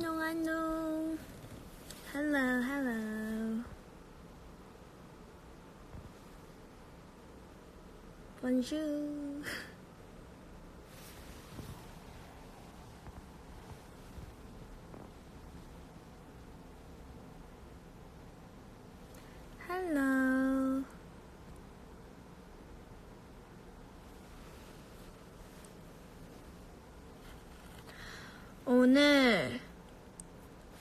안녕. Hello, hello. Bonjour. Hello. 오늘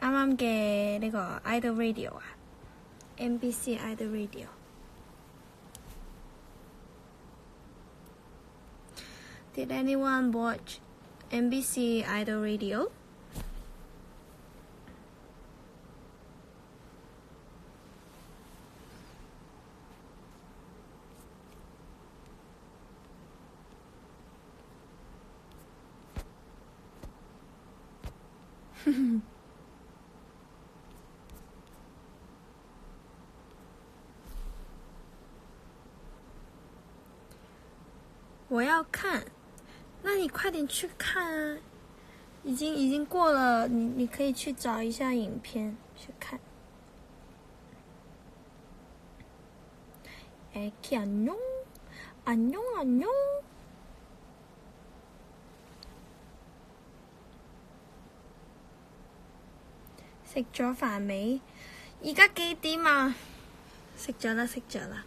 啱啱嘅呢個 Idol Radio 啊？MBC Idol Radio。Did anyone watch MBC Idol Radio? 那你快点去看啊！已经已经过了，你你可以去找一下影片去看。哎，안녕안녕안 녕。 食咗飯未？而家幾點啊？食咗啦，食咗啦。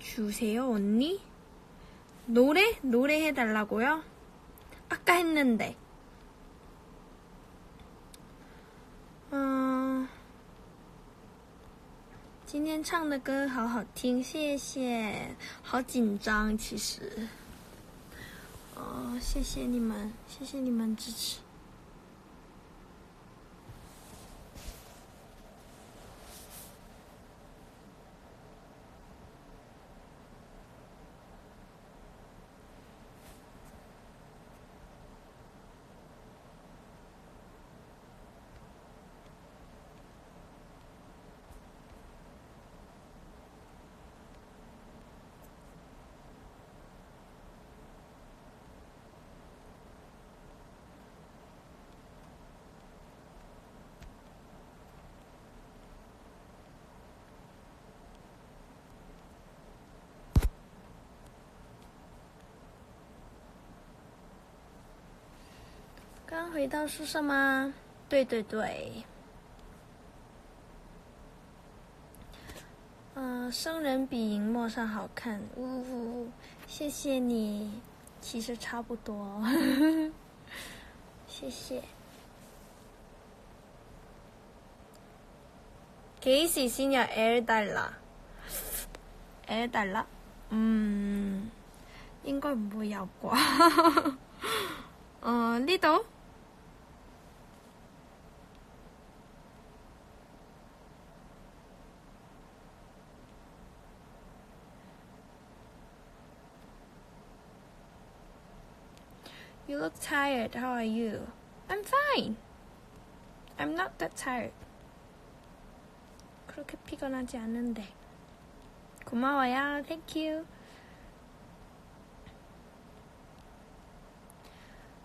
주세요, 언니? 노래? 노래 해달라고요? 아까 했는데. 어, 今天唱的歌好好听，谢谢。好紧张，其实。哦，谢谢你们，谢谢你们支持。 回到宿舍吗？对对对。嗯、生人比荧幕上好看，呜呜，谢谢你，其实差不多，谢谢。几时先有 air 带啦？air 啦？嗯，应该唔会有啩。嗯、呃，呢度。look tired. How are you? I'm fine. I'm not that tired. 그렇게 피곤하지 않은데. 고마워요. Thank you.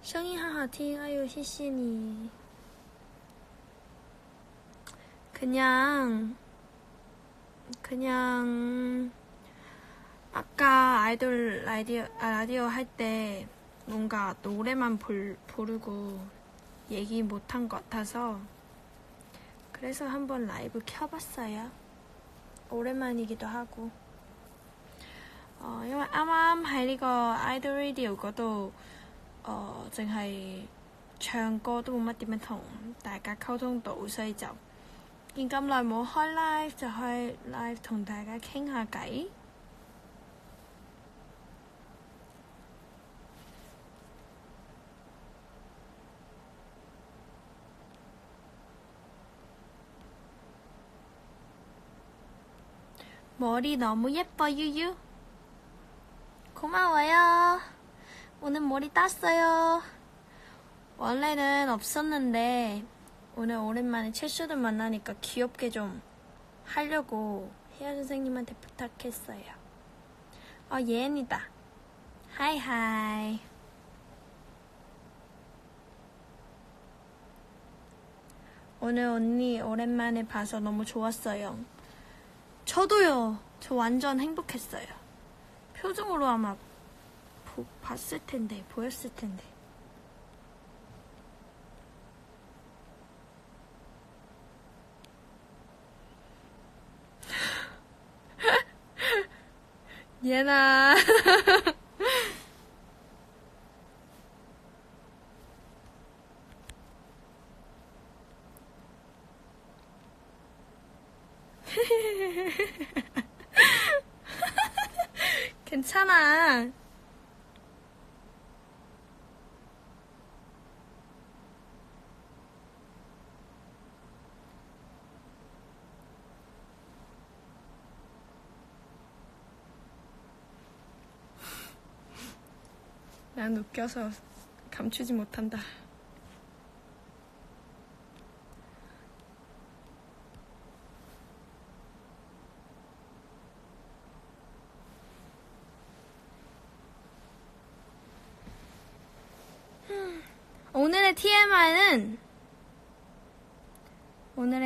성이 하하팅 아유 시시니 그냥 그냥 아까 아이돌 라디오, 라디오 할 때 뭔가 노래만 볼, 부르고 얘기 못한 것 같아서 그래서 한번 라이브 켜봤어요. 오랜만이기도 hago. Ờ, nhưng mà啱啱喺呢個 Idol Radio 嗰度，誒、呃，淨係唱歌都冇乜點樣同大家溝通到，所以就見咁耐冇開 live，就開 live 同大家傾下偈。 머리 너무 예뻐 유유. 고마워요. 오늘 머리 땄어요. 원래는 없었는데 오늘 오랜만에 채슈들 만나니까 귀엽게 좀 하려고 혜연 선생님한테 부탁했어요. 어 예은이다. 하이하이. 오늘 언니 오랜만에 봐서 너무 좋았어요 저도요. 저 완전 행복했어요. 표정으로 아마 보, 봤을 텐데, 보였을 텐데. 얘나. 난 웃겨서 감추지 못한다. 오늘의 TMI는 오늘의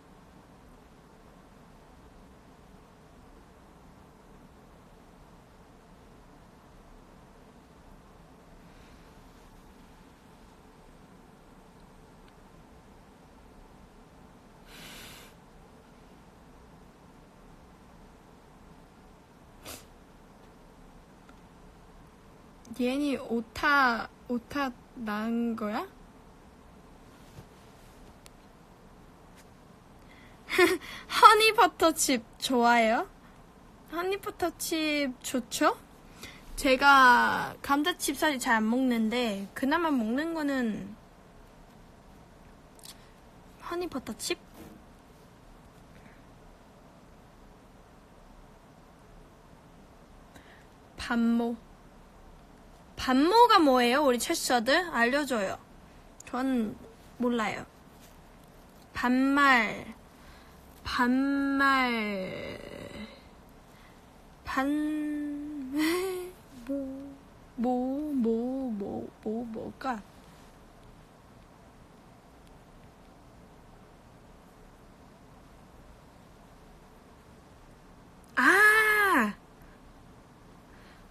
얘니 오타 오타 난 거야? 허니버터칩 좋아해요? 허니버터칩 좋죠? 제가 감자칩 사실 잘 안 먹는데 그나마 먹는 거는 허니버터칩? 반모 반모가 뭐예요? 우리 채셔들 알려줘요. 전 몰라요. 반말, 반말, 반, 뭐, 뭐, 뭐, 뭐, 뭐, 뭐가? 아!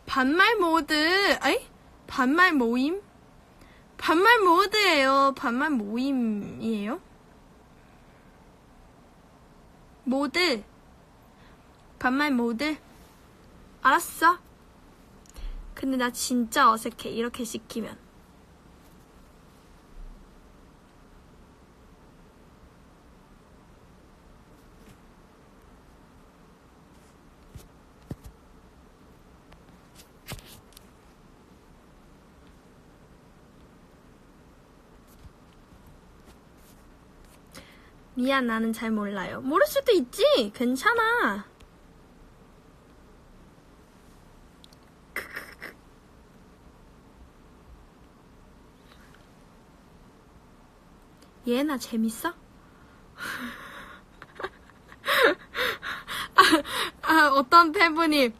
반말 모드, 아이? 반말 모임? 반말 모드예요. 반말 모임이에요? 모드. 반말 모드. 알았어. 근데 나 진짜 어색해. 이렇게 시키면. 미안, 나는 잘 몰라요. 모를 수도 있지. 괜찮아. 얘나 재밌어? 아, 아, 어떤 팬분이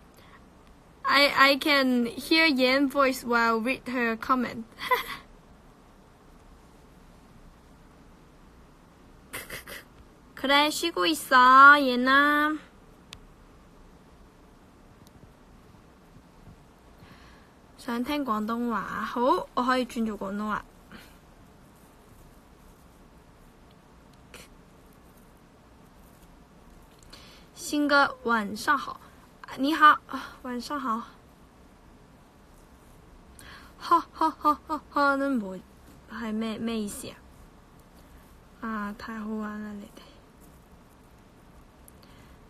I I can hear Yen voice while read her comment. 그래 쉬고 있어 얘나. 想聽廣東話，好，我可以轉做廣東話。新哥，晚上好，你好，晚上好。哈哈哈哈哈！는 뭐， 係咩咩意思啊？啊，太好玩了你哋。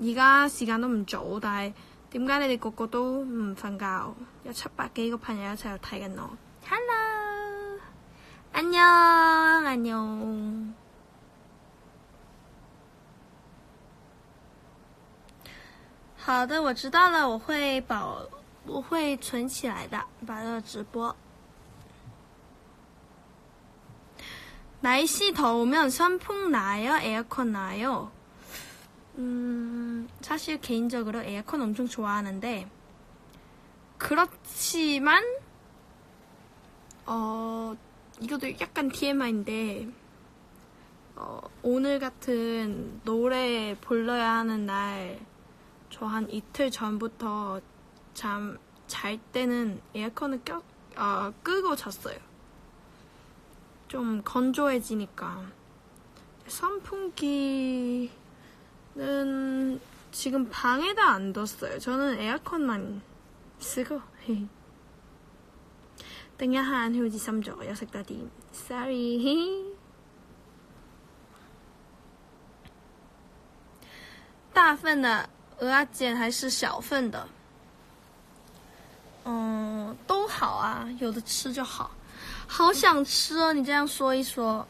而家時間都唔早，但係點解你哋個個都唔瞓覺？有七百幾個朋友一齊度睇緊我。Hello， 안녕， 안녕。好的，我知道了，我会保，我会存起来的，把这个直播。 날씨 더우면 선풍 나요? 에어컨 나요? 음, 사실 개인적으로 에어컨 엄청 좋아하는데, 그렇지만, 어, 이것도 약간 TMI인데, 어, 오늘 같은 노래 불러야 하는 날, 저 한 이틀 전부터 잠 잘 때는 에어컨을 껴, 어, 끄고 잤어요. 좀 건조해지니까. 선풍기 는 지금 방에다 안 뒀어요. 저는 에어컨만 쓰고. 等一下，好似深咗，休息多啲。Sorry。大份的鹅啊煎还是小份的？嗯，都好啊，有的吃就好。好想吃哦！你这样说一说，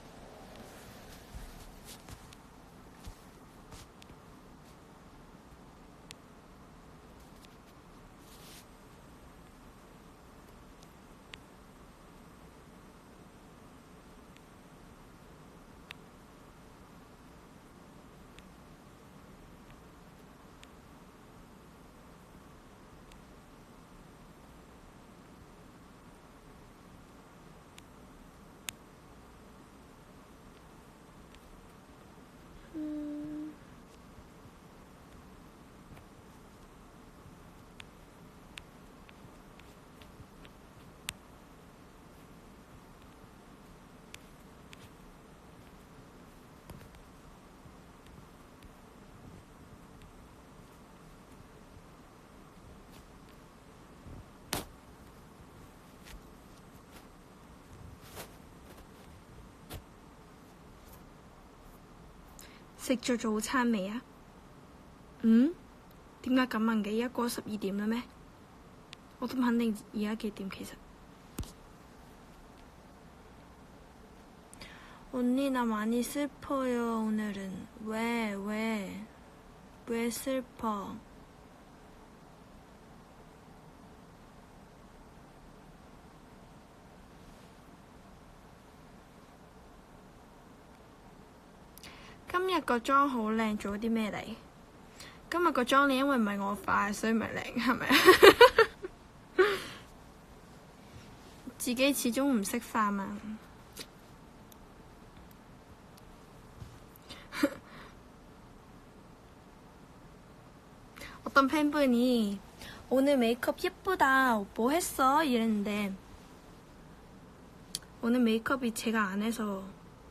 食咗早餐未啊？嗯？點解咁問嘅？而家過十二點啦咩？我都唔肯定而家幾點其實。 언니 나 많이 슬퍼요 오늘은 왜 왜? 왜 슬퍼? 日個妝好靚，做咗啲咩嚟？ 今日個妝咧，因為唔係我化，所以咪靚，係咪？自己始終唔識化嘛。 어떤 팬분이 오늘 메이크업 예쁘다. 뭐 했어? 이랬는데 오늘 메이크업이 제가 안 해서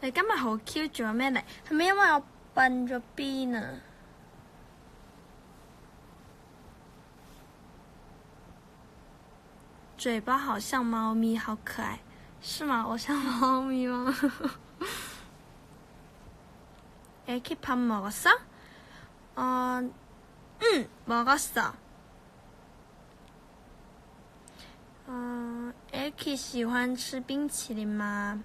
你今日好 Q，做咗咩嚟？係咪因為我笨咗邊啊？嘴巴好像貓咪，好可愛，是嗎？我像貓咪嗎？ 애기 밥 먹었어? 어, 응, 먹었어. 어, 애기 喜欢吃冰淇淋吗？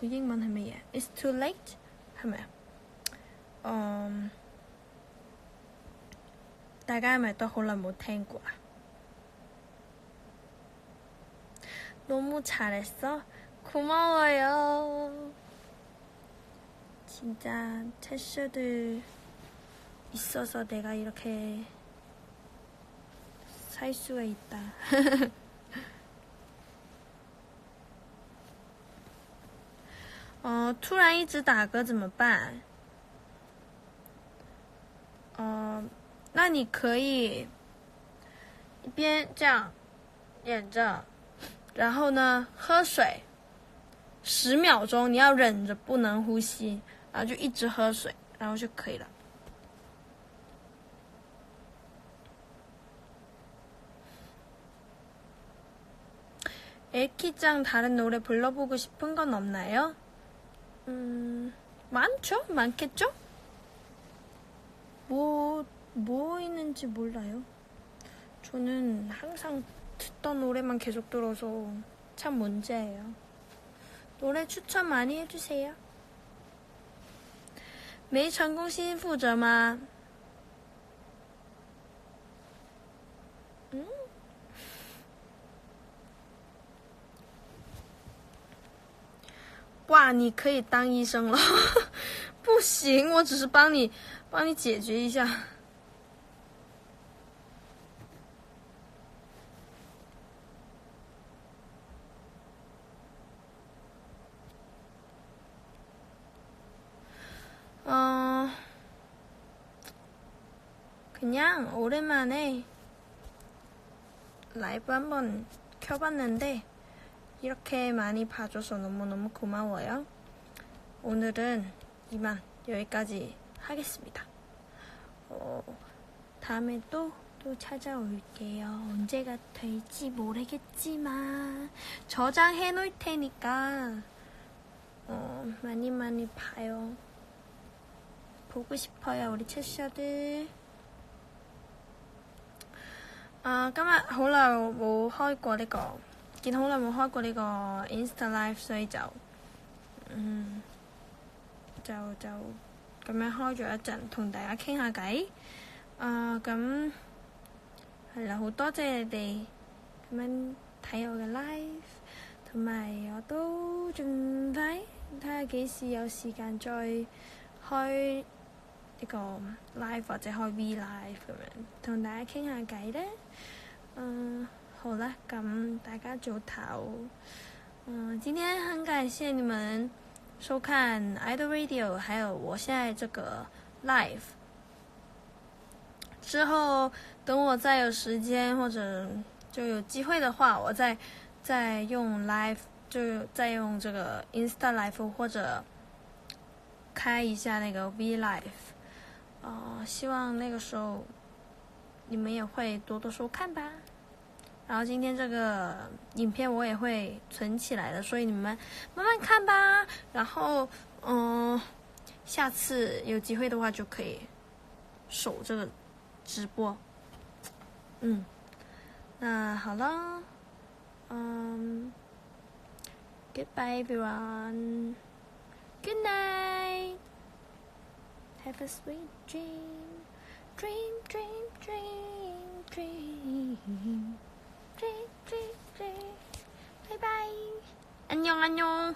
哦，佢英文係乜嘢？It's too late 係咪啊？嗯，大家係咪都好耐冇聽過啊？ 너무 잘했어. 고마워요. 진짜 채쇼들 있어서 내가 이렇게 살 수가 있다. 어, 突然一直打嗝怎么办？呃，那你可以一边这样演着。然后呢，喝水，十秒钟，你要忍着不能呼吸，然后就一直喝水，然后就可以了。 에키짱 다른 노래 불러보고 싶은 건 없나요? 음, 많죠? 많겠죠? 뭐, 뭐 있는지 몰라요. 저는 항상 듣던 노래만 계속 들어서 참 문제예요. 노래 추천 많이 해주세요. 매일 전공신 负责吗? 음? 와, 你可以当医生了。不行，我只是帮你帮你解决一下。 어, 그냥 오랜만에 라이브 한번 켜봤는데 이렇게 많이 봐줘서 너무너무 고마워요. 오늘은 이만 여기까지 하겠습니다. 어, 다음에 또, 또 찾아올게요. 언제가 될지 모르겠지만 저장해 놓을 테니까 어, 많이 많이 봐요. 보고 싶어요, 우리 채셔들. 아, 今日好耐冇開過呢、個， 見好耐冇開過呢個 Insta Live，所以就嗯就就咁樣開咗一陣，同大家傾下偈。啊，咁係啦，好多謝你哋咁樣睇我嘅 live，同埋我都盡快睇下幾時有時間再開。呢個 live 或者開 V live 咁樣，同大家傾下偈咧。嗯，好啦，咁大家早唞。嗯，今天很感谢你们收看 Idol Radio，还有我现在这个 live。之后等我再有时间或者就有机会的话，我再再用 live 就再用这个 Insta Live 或者开一下那个 V Live，呃，希望那个时候你们也会多多收看吧。然后今天这个影片我也会存起来的，所以你们慢慢看吧。然后，嗯，下次有机会的话就可以守这个直播。嗯，那好了，嗯，Goodbye everyone. Good night. Have a sweet dream. Dream, dream, dream, dream. 안녕, 안녕.